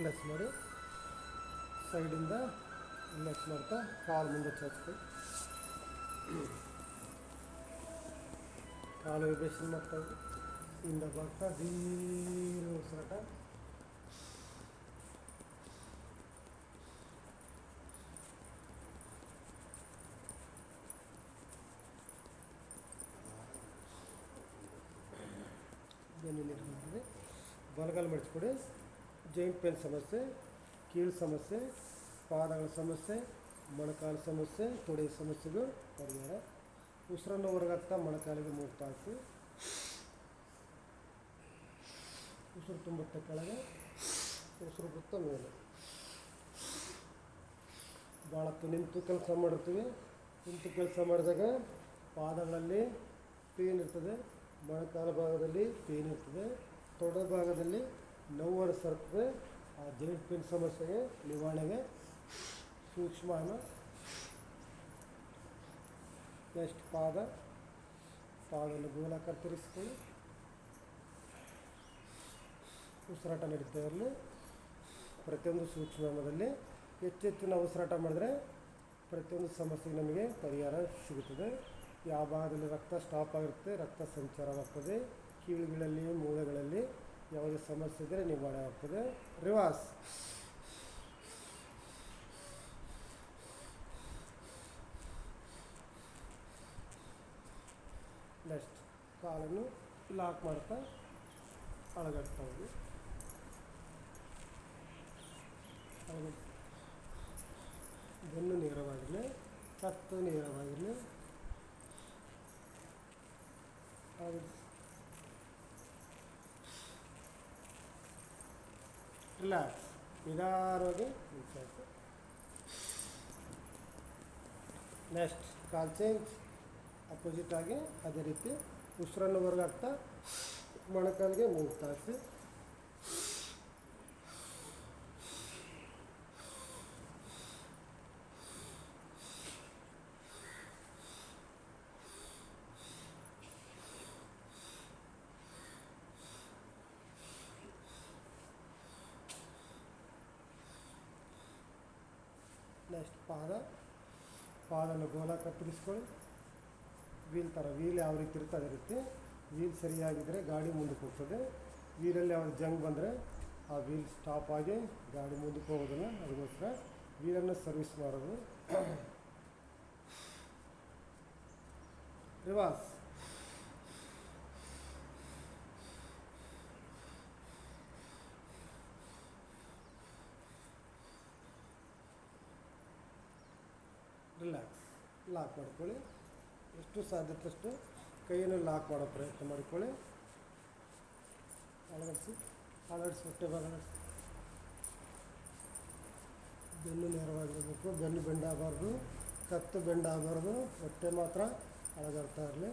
Relax ಮಾಡಿ ಸೈಡಿಂದ relax ಮಾಡ್ತಾ ಕಾಲು ಮುಂದೆ ಚಾಚ್ಕೊ ಕಾಲು ವಿಬ್ರೇಷನ್ ಮಾಡ್ತಾ ಇದ್ದು ಹಿಂದೆ ಬರ್ತಾ ದೀರ ಉಸಿರಾಟ ಬೆನ್ನು ನೀರು ಬಂದಿದೆ ಬಲಗಾಲು ಮಡಿಸ್ಕೊಡಿ ಜಾಯಿಂಟ್ ಪೇನ್ ಸಮಸ್ಯೆ, ಕೀಳು ಸಮಸ್ಯೆ, ಪಾದಗಳ ಸಮಸ್ಯೆ, ಮೊಣಕಾಲು ಸಮಸ್ಯೆ, ತೊಡೆ ಸಮಸ್ಯೆಗಳು ಪರಿಹಾರ. ಉಸಿರನ್ನು ಹೊರಗಾಗ್ತಾ ಮೊಣಕಾಲಿಗೆ ಮೂರು ತಾಸು ಉಸಿರು ತುಂಬುತ್ತೆ ಕೆಳಗೆ, ಉಸಿರು ಬಿತ್ತ ಮೇಲೆ. ಭಾಳ ನಿಂತು ಕೆಲಸ ಮಾಡಿರ್ತೀವಿ. ನಿಂತು ಕೆಲಸ ಮಾಡಿದಾಗ ಪಾದಗಳಲ್ಲಿ ಪೇನ್ ಇರ್ತದೆ, ಮೊಣಕಾಲು ಭಾಗದಲ್ಲಿ ಪೇನ್ ಇರ್ತದೆ, ತೊಡೆ ಭಾಗದಲ್ಲಿ ನೋವು ಅನಿಸಿರ್ತದೆ ಆ ಜೈಂಟ್ ಪೇನ್ ಸಮಸ್ಯೆಗೆ ನಿವಾರಣೆಗೆ ಸೂಕ್ಷ್ಮಾನ ನೆಕ್ಸ್ಟ್ ಪಾದ? ಪಾದದಲ್ಲಿ ಗೋಲ ತಿರುಗಿಸ್ಕೊಳ್ಳಿ ಉಸಿರಾಟ ನಡೀತಾ ಇರಲಿ. ಪ್ರತಿಯೊಂದು ಸೂಕ್ಷ್ಮದಲ್ಲಿ ಹೆಚ್ಚೆಚ್ಚು ಉಸಿರಾಟ ಮಾಡಿದ್ರೆ ಪ್ರತಿಯೊಂದು ಸಮಸ್ಯೆಗೆ ನಮಗೆ ಪರಿಹಾರ ಸಿಗುತ್ತದೆ. ಯಾವ ಭಾಗದಲ್ಲಿ ರಕ್ತ ಸ್ಟಾಪ್ ಆಗಿರುತ್ತೆ, ರಕ್ತ ಸಂಚಾರವಾಗ್ತದೆ. ಕೀಳುಗಳಲ್ಲಿ, ಮೂಳೆಗಳಲ್ಲಿ ಯಾವುದೇ ಸಮಸ್ಯೆ ಇದ್ದರೆ ನಿವಾರಣೆ ಆಗ್ತದೆ ರಿವಾಸ್ ನೆಕ್ಸ್ಟ್ ಕಾಲನ್ನು ಲಾಕ್ ಮಾಡ್ತಾ ಅಳಗಡ್ತಾ ಹೋಗಿ ಬೆನ್ನು ನೇರವಾಗಿರಲಿ, ಕತ್ತು ನೇರವಾಗಿರಲಿ. ಅಳಗಡ್ಸಿ ರಿಲ್ಯಾಕ್ಸ್ ನಿಧಾನವಾಗಿ ನೆಕ್ಸ್ಟ್ ಕಾಲ್ ಚೇಂಜ್ ಅಪೋಸಿಟ್ ಆಗಿ ಅದೇ ರೀತಿ ಉಸಿರನ್ನು ಹೊರಗಾಗ್ತಾ ಮೊಣಕಾಲಿಗೆ ಮೂರು ನೆಕ್ಸ್ಟ್ ಪಾದ. ಪಾದನ ಗೋಲ ಕತ್ತರಿಸ್ಕೊಳ್ಳಿ. ವೀಲ್ ಥರ ವೀಲ್ ಯಾವ ರೀತಿ ಇರುತ್ತೆ ಅದೇ ರೀತಿ. ವೀಲ್ ಸರಿಯಾಗಿದ್ದರೆ ಗಾಡಿ ಮುಂದಕ್ಕೆ ಹೋಗ್ತದೆ. ವೀಲಲ್ಲಿ ಯಾವ್ದು ಜಂಗ್ ಬಂದರೆ ಆ ವೀಲ್ ಸ್ಟಾಪ್ ಆಗಿ ಗಾಡಿ ಮುಂದಕ್ಕೆ ಹೋಗೋದಿಲ್ಲ ಅದಕ್ಕೋಸ್ಕರ ವೀಲನ್ನು ಸರ್ವಿಸ್ ಮಾಡೋದು. ರಿವಾಸ್ ರಿಲ್ಯಾಕ್ಸ್ ಲಾಕ್ ಮಾಡ್ಕೊಳ್ಳಿ. ಎಷ್ಟು ಸಾಧ್ಯದಷ್ಟು ಕೈಯನ್ನು ಲಾಕ್ ಮಾಡೋ ಪ್ರಯತ್ನ ಮಾಡಿಕೊಳ್ಳಿ. ಅಳಗಡಿಸಿ ಅಳಗಡಿಸಿ ಹೊಟ್ಟೆ ಅಳಗಡಿಸಿ ಬೆನ್ನು ನೇರವಾಗಿರಬೇಕು. ಬೆನ್ನು ಬೆಂಡಾಗಬಾರ್ದು. ಕತ್ತು ಬೆಂಡಾಗಬಾರ್ದು. ಹೊಟ್ಟೆ ಮಾತ್ರ ಅಳಗಾಡ್ತಾ ಇರಲಿ.